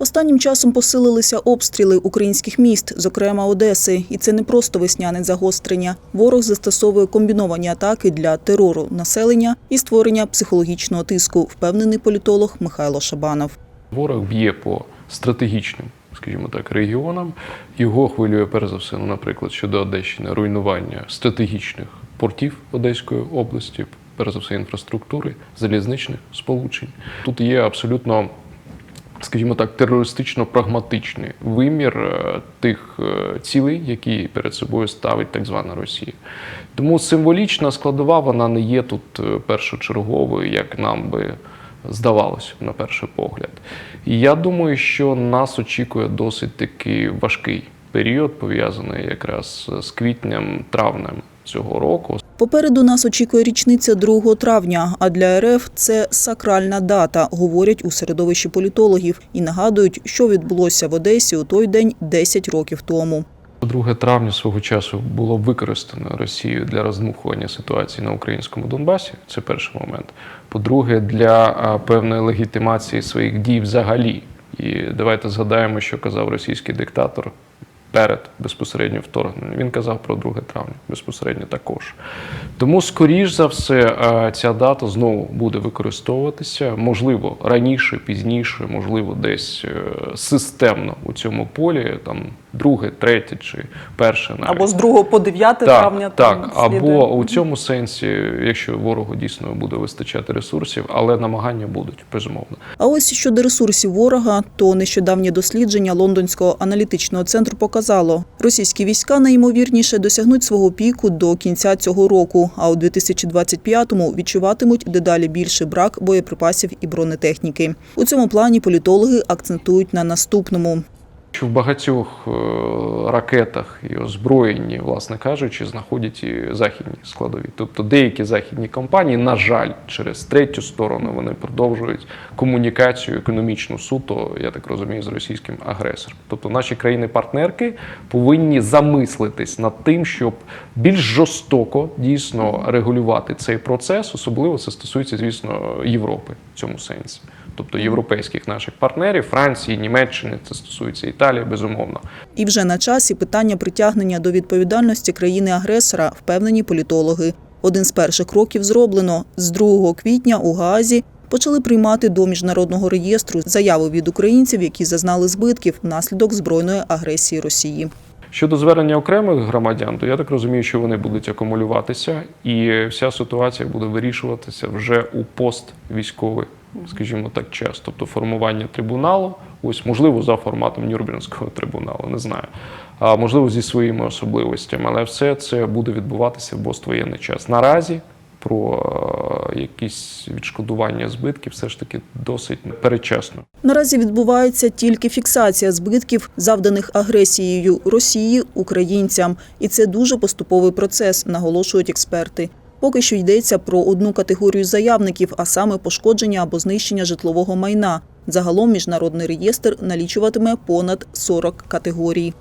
Останнім часом посилилися обстріли українських міст, зокрема Одеси, і це не просто весняне загострення. Ворог застосовує комбіновані атаки для терору населення і створення психологічного тиску, впевнений політолог Михайло Шабанов. Ворог б'є по стратегічним, скажімо так, регіонам. Його хвилює перш за все, ну, наприклад, щодо Одещини, руйнування стратегічних портів Одеської області, перш за все, інфраструктури, залізничних сполучень. Тут є абсолютно. Скажімо так, терористично-прагматичний вимір е, тих е, цілей, які перед собою ставить так звана Росія. Тому символічна складова вона не є тут е, першочерговою, як нам би здавалося на перший погляд. І я думаю, що нас очікує досить таки важкий період, пов'язаний якраз з квітнем, травнем цього року. Попереду нас очікує річниця 2 травня, а для РФ це сакральна дата, говорять у середовищі політологів і нагадують, що відбулося в Одесі у той день 10 років тому. 2 травня свого часу було використано Росією для роздмухування ситуації на українському Донбасі. Це перший момент. По-друге, для певної легітимації своїх дій взагалі. І давайте згадаємо, що казав російський диктатор перед безпосередньо вторгненням. Він казав про 2 травня безпосередньо також. Тому, скоріш за все, ця дата знову буде використовуватися, можливо, раніше, пізніше, можливо, десь е, системно у цьому полі, там друге, третє чи перше навіть. Або з 2 по 9 травня. Так, там або у цьому сенсі, якщо ворогу дійсно буде вистачати ресурсів, але намагання будуть безумовно. А ось щодо ресурсів ворога, то нещодавнє дослідження Лондонського аналітичного центру показало, російські війська найімовірніше досягнуть свого піку до кінця цього року, а у 2025-му відчуватимуть дедалі більший брак боєприпасів і бронетехніки. У цьому плані політологи акцентують на наступному. Що в багатьох е, ракетах і озброєнні, власне кажучи, знаходять і західні складові. Тобто деякі західні компанії, на жаль, через третю сторону вони продовжують комунікацію економічну суто, я так розумію, з російським агресором. Тобто наші країни-партнерки повинні замислитись над тим, щоб більш жорстоко дійсно регулювати цей процес, особливо це стосується, звісно, Європи цьому сенсі. Тобто європейських наших партнерів, Франції, Німеччини, це стосується Італії, безумовно. І вже на часі питання притягнення до відповідальності країни-агресора, впевнені політологи. Один з перших кроків зроблено. З 2 квітня у Гаазі почали приймати до міжнародного реєстру заяви від українців, які зазнали збитків внаслідок збройної агресії Росії. Щодо звернення окремих громадян, то я так розумію, що вони будуть акумулюватися, і вся ситуація буде вирішуватися вже у поствійськовий, скажімо так, час. Тобто формування трибуналу, ось можливо за форматом Нюрнбернського трибуналу, не знаю. А можливо зі своїми особливостями, але все це буде відбуватися в поствоєнний час. Наразі про якісь відшкодування збитків все ж таки досить передчасно. Наразі відбувається тільки фіксація збитків, завданих агресією Росії українцям, і це дуже поступовий процес, наголошують експерти. Поки що йдеться про одну категорію заявників, а саме пошкодження або знищення житлового майна. Загалом міжнародний реєстр налічуватиме понад 40 категорій.